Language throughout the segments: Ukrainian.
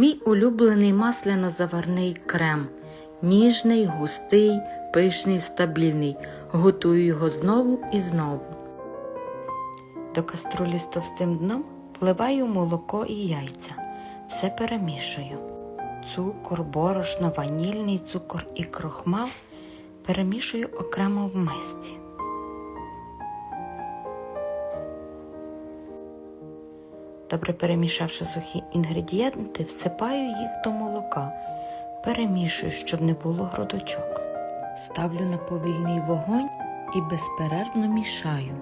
Мій улюблений масляно-заварний крем. Ніжний, густий, пишний, стабільний. Готую його знову і знову. До каструлі з товстим дном вливаю молоко і яйця. Все перемішую. Цукор, борошно, ванільний цукор і крохмал перемішую окремо в мисці. Добре перемішавши сухі інгредієнти, всипаю їх до молока, перемішую, щоб не було грудочок. Ставлю на повільний вогонь і безперервно мішаю,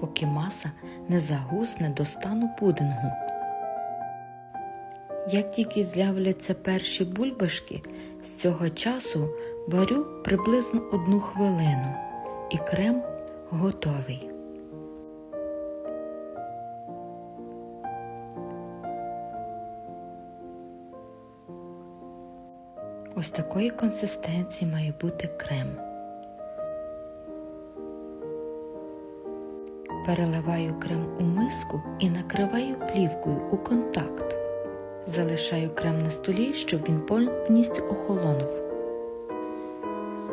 поки маса не загусне до стану пудингу. Як тільки з'являться перші бульбашки, з цього часу варю приблизно одну хвилину, і крем готовий. Ось такої консистенції має бути крем. Переливаю крем у миску і накриваю плівкою у контакт. Залишаю крем на столі, щоб він повністю охолонув.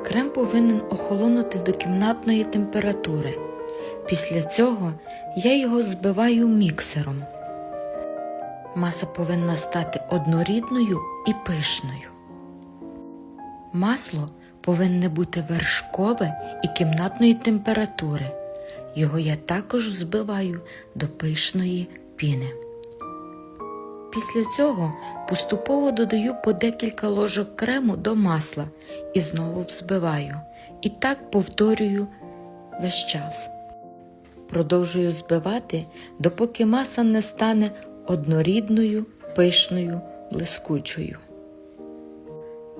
Крем повинен охолонути до кімнатної температури. Після цього я його збиваю міксером. Маса повинна стати однорідною і пишною. Масло повинне бути вершкове і кімнатної температури. Його я також взбиваю до пишної піни. Після цього поступово додаю по декілька ложок крему до масла і знову взбиваю. І так повторюю весь час. Продовжую збивати, допоки маса не стане однорідною, пишною, блискучою.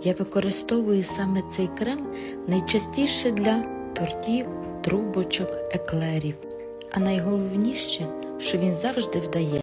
Я використовую саме цей крем найчастіше для тортів, трубочок, еклерів. А найголовніше, що він завжди вдає.